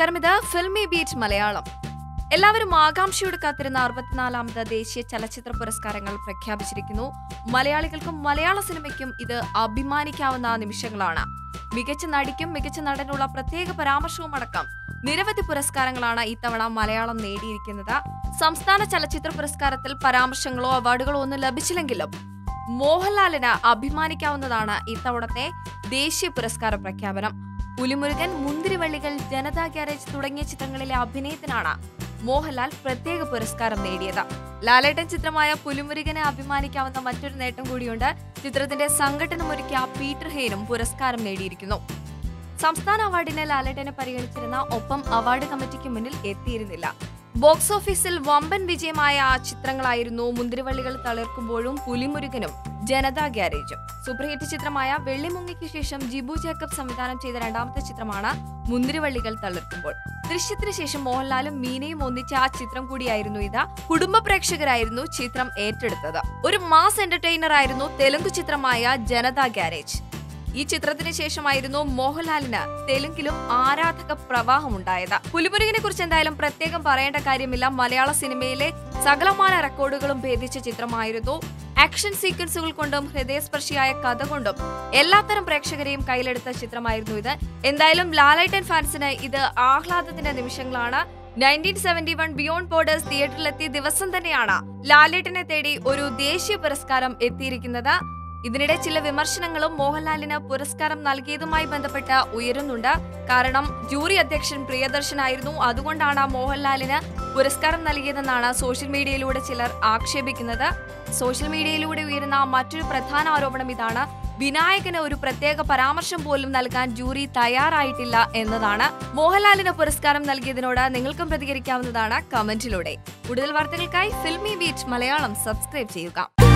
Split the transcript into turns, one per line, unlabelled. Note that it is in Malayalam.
നമസ്കാരം. ഇത് ഫിൽമി ബീറ്റ് മലയാളം. എല്ലാവരും ആകാംക്ഷയോട് കാത്തിരുന്ന അറുപത്തിനാലാമത് ദേശീയ ചലച്ചിത്ര പുരസ്കാരങ്ങൾ പ്രഖ്യാപിച്ചിരിക്കുന്നു. മലയാളികൾക്കും മലയാള സിനിമയ്ക്കും ഇത് അഭിമാനിക്കാവുന്ന നിമിഷങ്ങളാണ്. മികച്ച നടിക്കും മികച്ച നടനുള്ള പ്രത്യേക പരാമർശവും അടക്കം നിരവധി പുരസ്കാരങ്ങളാണ് ഇത്തവണ മലയാളം നേടിയിരിക്കുന്നത്. സംസ്ഥാന ചലച്ചിത്ര പുരസ്കാരത്തിൽ പരാമർശങ്ങളോ അവാർഡുകളോ ഒന്നും ലഭിച്ചില്ലെങ്കിലും മോഹൻലാലിന് അഭിമാനിക്കാവുന്നതാണ് ഇത്തവണത്തെ ദേശീയ പുരസ്കാര പ്രഖ്യാപനം. പുലിമുരുകൻ മുന്തിരിവള്ളികൾ ജനതാ ഗ്യാരേജ് തുടങ്ങിയ ചിത്രങ്ങളിലെ അഭിനയത്തിനാണ് മോഹൻലാൽ പ്രത്യേക പുരസ്കാരം നേടിയത്. ലാലേട്ടൻ ചിത്രമായ പുലിമുരുകനെ അഭിമാനിക്കാവുന്ന മറ്റൊരു നേട്ടം കൂടിയുണ്ട് ചിത്രത്തിന്റെ സംഘടനമൊരുക്കിയ പീറ്റർ ഹെയ്നും പുരസ്കാരം നേടിയിരിക്കുന്നു. സംസ്ഥാന അവാർഡിനെ ലാലേട്ടനെ പരിഗണിച്ചിരുന്ന ഒപ്പം അവാർഡ് കമ്മിറ്റിക്ക് മുന്നിൽ എത്തിയിരുന്നില്ല. ബോക്സ് ഓഫീസിൽ വമ്പൻ വിജയമായ ആ ചിത്രങ്ങളായിരുന്നു മുന്തിരിവള്ളികൾ തളിർക്കുമ്പോഴും പുലിമുരുകനും ജനതാ ഗ്യാരേജും സൂപ്പർഹിറ്റ് ചിത്രമായ വെള്ളിമുങ്ങിക്ക് ശേഷം ജിബു ജേക്കബ് സംവിധാനം ചെയ്ത രണ്ടാമത്തെ ചിത്രമാണ് മുന്തിരിവള്ളികൾ തളിർക്കുമ്പോൾ. ദൃശ്യത്തിന് ശേഷം മോഹൻലാലും മീനയും ഒന്നിച്ച ആ ചിത്രം കൂടിയായിരുന്നു ഇത്. കുടുംബ പ്രേക്ഷകരായിരുന്നു ചിത്രം ഏറ്റെടുത്തത്. ഒരു മാസ് എന്റർടൈനർ ആയിരുന്നു തെലുങ്ക് ചിത്രമായ ജനതാ ഗ്യാരേജ് ഈ ചിത്രത്തിന് ശേഷമായിരുന്നു മോഹൻലാലിന് തെലുങ്കിലും ആരാധക പ്രവാഹമുണ്ടായത് പുലിമുരുകനെ കുറിച്ച് എന്തായാലും പ്രത്യേകം പറയേണ്ട കാര്യമില്ല. മലയാള സിനിമയിലെ സകലമാന റെക്കോർഡുകളും ഭേദിച്ച ചിത്രമായിരുന്നു ആക്ഷൻ സീക്വൻസുകൾ കൊണ്ടും ഹൃദയസ്പർശിയായ കഥ കൊണ്ടും എല്ലാത്തരം പ്രേക്ഷകരെയും കയ്യിലെടുത്ത ചിത്രമായിരുന്നു ഇത്. എന്തായാലും ലാലൈറ്റൻ ഫാൻസിന് ഇത് ആഹ്ലാദത്തിന്റെ നിമിഷങ്ങളാണ്. Nineteen seventy one beyond borders തിയേറ്ററിലെത്തിയ ദിവസം തന്നെയാണ് ലാലേട്ടനെ തേടി ഒരു ദേശീയ പുരസ്കാരം എത്തിയിരിക്കുന്നത്. ഇതിനിടെ ചില വിമർശനങ്ങളും മോഹൻലാലിന് പുരസ്കാരം നൽകിയതുമായി ബന്ധപ്പെട്ട് ഉയരുന്നുണ്ട്. കാരണം ജൂറി അധ്യക്ഷൻ പ്രിയദർശനായിരുന്നു. അതുകൊണ്ടാണ് മോഹൻലാലിന് പുരസ്കാരം നൽകിയതെന്നാണ് സോഷ്യൽ മീഡിയയിലൂടെ ചിലർ ആക്ഷേപിക്കുന്നത്. സോഷ്യൽ മീഡിയയിലൂടെ ഉയരുന്ന മറ്റൊരു പ്രധാന ആരോപണം ഇതാണ്. വിനായകന് ഒരു പ്രത്യേക പരാമർശം പോലും നൽകാൻ ജൂറി തയ്യാറായിട്ടില്ല എന്നതാണ്. മോഹൻലാലിന് പുരസ്കാരം നൽകിയതിനോട് നിങ്ങൾക്കും പ്രതികരിക്കാവുന്നതാണ് കമന്റിലൂടെ. കൂടുതൽ വാർത്തകൾക്കായി ഫിൽമി ബീറ്റ് മലയാളം സബ്സ്ക്രൈബ് ചെയ്യുക.